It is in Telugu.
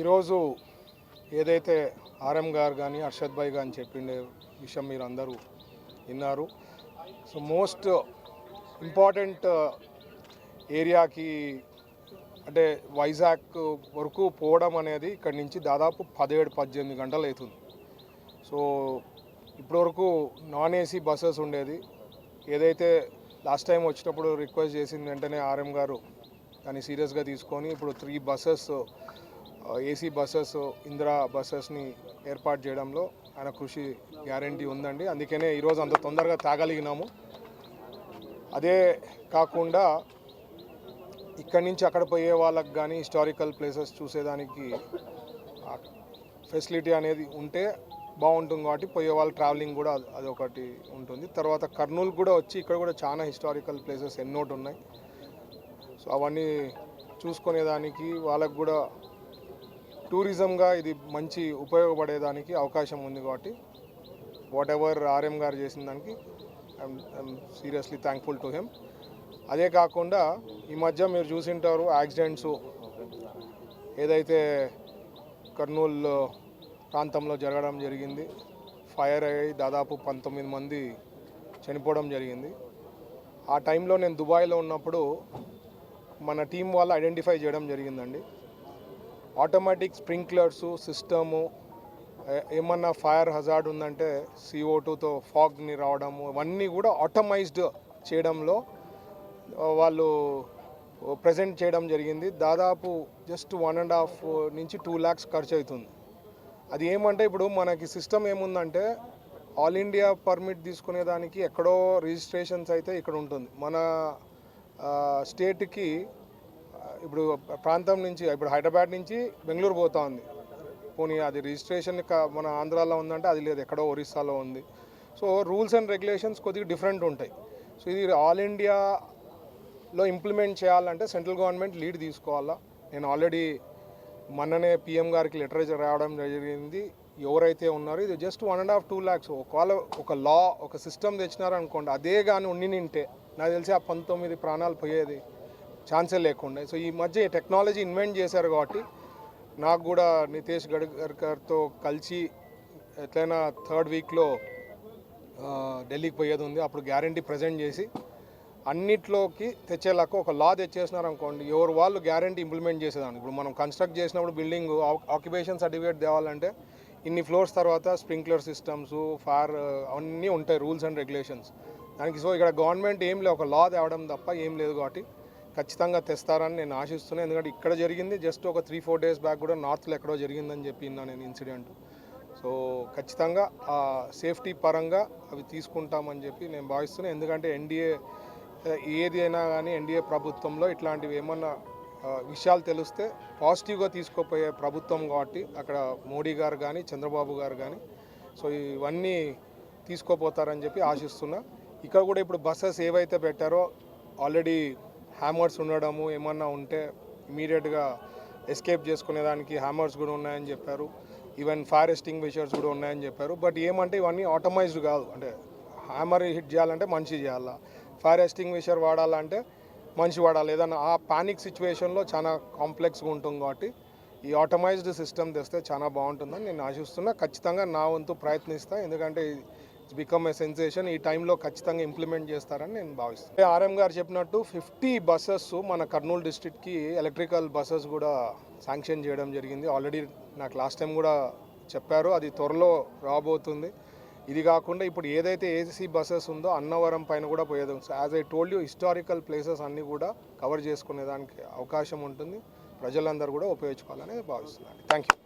ఈరోజు ఏదైతే ఆర్ఎం గారు కానీ అర్షద్ భాయ్ కానీ చెప్పిండే విషయం మీరు అందరూ విన్నారు. సో మోస్ట్ ఇంపార్టెంట్ ఏరియాకి అంటే వైజాగ్ వరకు పోవడం అనేది ఇక్కడి నుంచి దాదాపు పదిహేడు పద్దెనిమిది గంటలు అవుతుంది. సో ఇప్పటివరకు నాన్ ఏసీ బస్సెస్ ఉండేది. ఏదైతే లాస్ట్ టైం వచ్చినప్పుడు రిక్వెస్ట్ చేసింది వెంటనే ఆర్ఎం గారు దాన్ని సీరియస్గా తీసుకొని ఇప్పుడు three buses AC buses Indira బస్సెస్ని ఏర్పాటు చేయడంలో ఆయన కృషి గ్యారంటీ ఉందండి. అందుకనే ఈరోజు అంత తొందరగా తాగలిగినాము. అదే కాకుండా ఇక్కడి నుంచి అక్కడ పోయే వాళ్ళకి కానీ హిస్టారికల్ ప్లేసెస్ చూసేదానికి ఫెసిలిటీ అనేది ఉంటే బాగుంటుంది కాబట్టి పోయే వాళ్ళ ట్రావెలింగ్ కూడా అది- అది ఒకటి ఉంటుంది. తర్వాత కర్నూలు కూడా వచ్చి ఇక్కడ కూడా చాలా హిస్టారికల్ ప్లేసెస్ ఎన్నోటి ఉన్నాయి. సో అవన్నీ చూసుకునేదానికి వాళ్ళకు కూడా టూరిజంగా ఇది మంచి ఉపయోగపడేదానికి అవకాశం ఉంది కాబట్టి వాట్ ఎవర్ ఆర్ఎం గారు చేసిన దానికి I'm seriously thankful to him అదే కాకుండా ఈ మధ్య మీరు చూసింటారు యాక్సిడెంట్స్ ఏదైతే కర్నూలు ప్రాంతంలో జరగడం జరిగింది ఫైర్ అయ్యి దాదాపు పంతొమ్మిది మంది చనిపోవడం జరిగింది. ఆ టైంలో నేను దుబాయ్లో ఉన్నప్పుడు మన టీం వాళ్ళు ఐడెంటిఫై చేయడం జరిగిందండి. ఆటోమేటిక్ స్ప్రింక్లర్స్ సిస్టము ఏమన్నా ఫైర్ హజార్డ్ ఉందంటే సిఓ టూతో ఫాగ్ని రావడము ఇవన్నీ కూడా ఆటోమైజ్డ్ చేయడంలో వాళ్ళు ప్రజెంట్ చేయడం జరిగింది. దాదాపు జస్ట్ వన్ అండ్ హాఫ్ నుంచి టూ ల్యాక్స్ ఖర్చు అవుతుంది అది ఏమంటే ఇప్పుడు మనకి సిస్టమ్ ఏముందంటే ఆల్ ఇండియా పర్మిట్ తీసుకునేదానికి ఎక్కడో రిజిస్ట్రేషన్స్ అయితే ఇక్కడ ఉంటుంది. మన స్టేట్కి ఇప్పుడు ప్రాంతం నుంచి ఇప్పుడు హైదరాబాద్ నుంచి బెంగళూరు పోతా ఉంది. పోనీ అది రిజిస్ట్రేషన్ మన ఆంధ్రాలో ఉందంటే అది లేదు ఎక్కడో ఒరిస్సాలో ఉంది. సో రూల్స్ అండ్ రెగ్యులేషన్స్ కొద్దిగా డిఫరెంట్ ఉంటాయి. సో ఇది ఆల్ ఇండియాలో ఇంప్లిమెంట్ చేయాలంటే సెంట్రల్ గవర్నమెంట్ లీడ్ తీసుకోవాలా? నేను ఆల్రెడీ మొన్ననే పిఎం గారికి లిటరేచర్ రావడం జరిగింది. ఎవరైతే ఉన్నారో ఇది just one and half two lakhs ఒకవేళ ఒక లా ఒక సిస్టమ్ తెచ్చినారనుకోండి అదే కానీ ఉండి నింటే నాకు తెలిసి ఆ పంతొమ్మిది ప్రాణాలు పోయేది ఛాన్సే లేకుండా. సో ఈ మధ్య టెక్నాలజీ ఇన్వెంట్ చేశారు కాబట్టి నాకు కూడా నితేష్ గడ్కర్తో కలిసి ఎట్లయినా థర్డ్ వీక్లో ఢిల్లీకి పోయేది ఉంది. అప్పుడు గ్యారంటీ ప్రజెంట్ చేసి అన్నిట్లోకి తెచ్చేలాగా ఒక లా తెచ్చేసినారు అనుకోండి ఎవరు వాళ్ళు గ్యారంటీ ఇంప్లిమెంట్ చేసేదాన్ని. ఇప్పుడు మనం కన్స్ట్రక్ట్ చేసినప్పుడు బిల్డింగ్ ఆక్యుపేషన్ సర్టిఫికేట్ తేవాలంటే ఇన్ని ఫ్లోర్స్ తర్వాత స్ప్రింక్లర్ సిస్టమ్స్ ఫైర్ అన్నీ ఉంటాయి రూల్స్ అండ్ రెగ్యులేషన్స్. దానికి సో ఇక్కడ గవర్నమెంట్ ఏం లేదు ఒక లా తేవడం తప్ప ఏం లేదు కాబట్టి ఖచ్చితంగా తెస్తారని నేను ఆశిస్తున్నాను ఎందుకంటే ఇక్కడ జరిగింది జస్ట్ ఒక త్రీ ఫోర్ డేస్ బ్యాక్ కూడా నార్త్లో ఎక్కడో జరిగిందని చెప్పి నేను ఇన్సిడెంట్ సో ఖచ్చితంగా ఆ సేఫ్టీ పరంగా అవి తీసుకుంటామని చెప్పి నేను భావిస్తున్నాను ఎందుకంటే ఎన్డీఏ ఏది అయినా కానీ ఎన్డీఏ ప్రభుత్వంలో ఇట్లాంటివి ఏమన్నా విషయాలు తెలిస్తే పాజిటివ్గా తీసుకోపోయే ప్రభుత్వం కాబట్టి అక్కడ మోడీ గారు కానీ చంద్రబాబు గారు కానీ సో ఇవన్నీ తీసుకోపోతారని చెప్పి ఆశిస్తున్నా. ఇక్కడ కూడా ఇప్పుడు బస్సెస్ ఏవైతే పెట్టారో ఆల్రెడీ హ్యామర్స్ ఉండడము ఏమన్నా ఉంటే ఇమీడియట్గా ఎస్కేప్ చేసుకునేదానికి హ్యామర్స్ కూడా ఉన్నాయని చెప్పారు. ఈవెన్ ఫైర్ ఎస్టింగ్విషర్స్ కూడా ఉన్నాయని చెప్పారు. బట్ ఏమంటే ఇవన్నీ ఆటోమైజ్డ్ కాదు. అంటే హ్యామర్ హిట్ చేయాలంటే మంచి చేయాలా? ఫైర్ ఎస్టింగ్విషర్ వాడాలంటే మంచి వాడాలి. ఏదన్నా ఆ పానిక్ సిచ్యువేషన్లో చాలా కాంప్లెక్స్గా ఉంటుంది కాబట్టి ఈ ఆటోమైజ్డ్ సిస్టమ్ తెస్తే చాలా బాగుంటుందని నేను ఆశిస్తున్నా. ఖచ్చితంగా నా వంతు ప్రయత్నిస్తా. ఎందుకంటే ఇట్స్ బికమ్ ఏ సెన్సేషన్ ఈ టైంలో ఖచ్చితంగా ఇంప్లిమెంట్ చేస్తారని నేను భావిస్తాను ఆర్ఎం గారు చెప్పినట్టు ఫిఫ్టీ బస్సెస్ మన కర్నూలు డిస్ట్రిక్ట్కి ఎలక్ట్రికల్ బస్సెస్ కూడా శాంక్షన్ చేయడం జరిగింది. ఆల్రెడీ నాకు లాస్ట్ టైం కూడా చెప్పారు. అది త్వరలో రాబోతుంది. ఇది కాకుండా ఇప్పుడు ఏదైతే ఏసీ బస్సెస్ ఉందో అన్నవరం పైన కూడా పోయేది. As I told you historical places అన్నీ కూడా కవర్ చేసుకునే దానికి అవకాశం ఉంటుంది. ప్రజలందరూ కూడా ఉపయోగించుకోవాలని భావిస్తున్నాను. Thank you